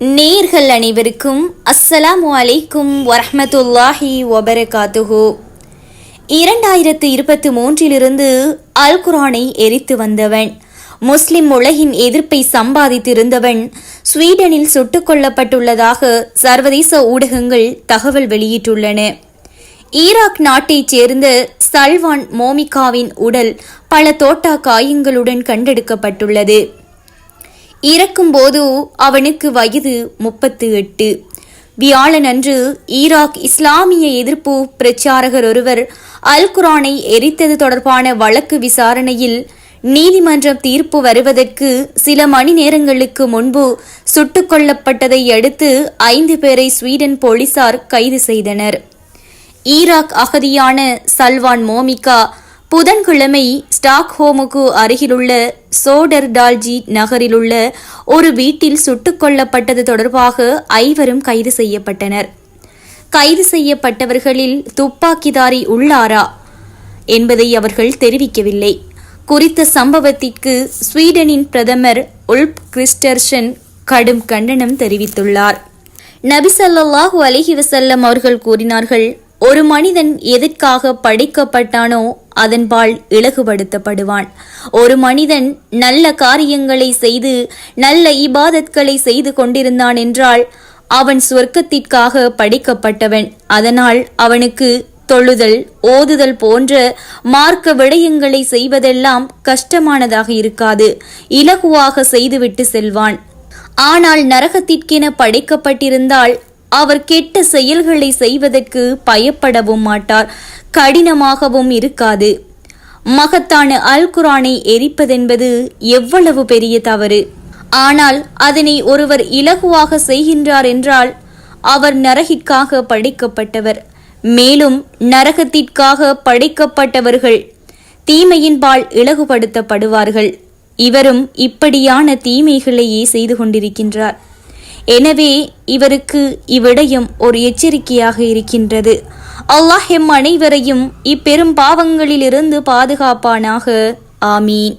நேர்கள் அனைவருக்கும் அஸ்ஸலாமு அலைக்கும் வரஹ்மத்துல்லாஹி வபரகாத்துஹு. இரண்டாயிரத்து இருபத்தி மூன்றிலிருந்து அல் குரானை எரித்து வந்தவன் முஸ்லிம் உலகின் எதிர்ப்பை சம்பாதித்திருந்தவன் ஸ்வீடனில் சுட்டுக் கொல்லப்பட்டுள்ளதாக சர்வதேச ஊடகங்கள் தகவல் வெளியிட்டுள்ளன. ஈராக் நாட்டைச் சேர்ந்த சல்வான் மோமிகாவின் உடல் பல தோட்டா காயங்களுடன் கண்டெடுக்கப்பட்டுள்ளது. இறக்கும்போது அவனுக்கு வயது முப்பத்து எட்டு. வியாழனன்று ஈராக் இஸ்லாமிய எதிர்ப்பு பிரச்சாரகர் ஒருவர் அல் குரானை எரித்தது தொடர்பான வழக்கு விசாரணையில் நீதிமன்றம் தீர்ப்பு வருவதற்கு சில மணி நேரங்களுக்கு முன்பு சுட்டுக் கொல்லப்பட்டதை அடுத்து ஐந்து பேரை ஸ்வீடன் போலீசார் கைது செய்தனர். ஈராக் அகதியான சல்வான் மோமிகா புதன்கிழமை ஸ்டாக்ஹோமுக்கு அருகிலுள்ள சோடர்டால்ஜி நகரிலுள்ள ஒரு வீட்டில் சுட்டுக் கொல்லப்பட்டது தொடர்பாக ஐவரும் கைது செய்யப்பட்டனர். கைது செய்யப்பட்டவர்களில் துப்பாக்கிதாரி உள்ளாரா என்பதை அவர்கள் தெரிவிக்கவில்லை. குறித்த சம்பவத்திற்கு ஸ்வீடனின் பிரதமர் உல்ப் கிறிஸ்டர்ஷன் கடும் கண்டனம் தெரிவித்துள்ளார். நபிசல்லாஹூ அலிஹி வசல்லம் அவர்கள் கூறினார்கள் ஒரு மனிதன் எதற்காக படைக்கப்பட்டானோ அதன்பால் இலகுபடுத்தப்படுவான். ஒரு மனிதன் நல்ல காரியங்களை செய்து நல்ல இபாதத்களை செய்து கொண்டிருந்தான் என்றால் அவன் சொர்க்கத்திற்காக படைக்கப்பட்டவன். அதனால் அவனுக்கு தொழுதல் ஓதுதல் போன்ற மார்க்க விடயங்களை செய்வதெல்லாம் கஷ்டமானதாக இருக்காது. இலகுவாக செய்துவிட்டு செல்வான். ஆனால் நரகத்திற்கென படைக்கப்பட்டிருந்தால் அவர் கெட்ட செயல்களை செய்வதற்கு பயப்படவும் மாட்டார் கடினமாகவும் இருக்காது. மகத்தான அல் குரானை எரிப்பதென்பது எவ்வளவு பெரிய தவறு. ஆனால் அதனை ஒருவர் இலகுவாக செய்கின்றார் என்றால் அவர் நரகிற்காக படைக்கப்பட்டவர். மேலும் நரகத்திற்காக படைக்கப்பட்டவர்கள் தீமையின்பால் இலகுபடுத்தப்படுவார்கள். இவரும் இப்படியான தீமைகளையே செய்து கொண்டிருக்கின்றார். எனவே இவருக்கு இவ்விடயம் ஒரு எச்சரிக்கையாக இருக்கின்றது. அல்லாஹ் எம் அனைவரையும் இப்பெரும் பாவங்களிலிருந்து பாதுகாப்பானாக. ஆமீன்.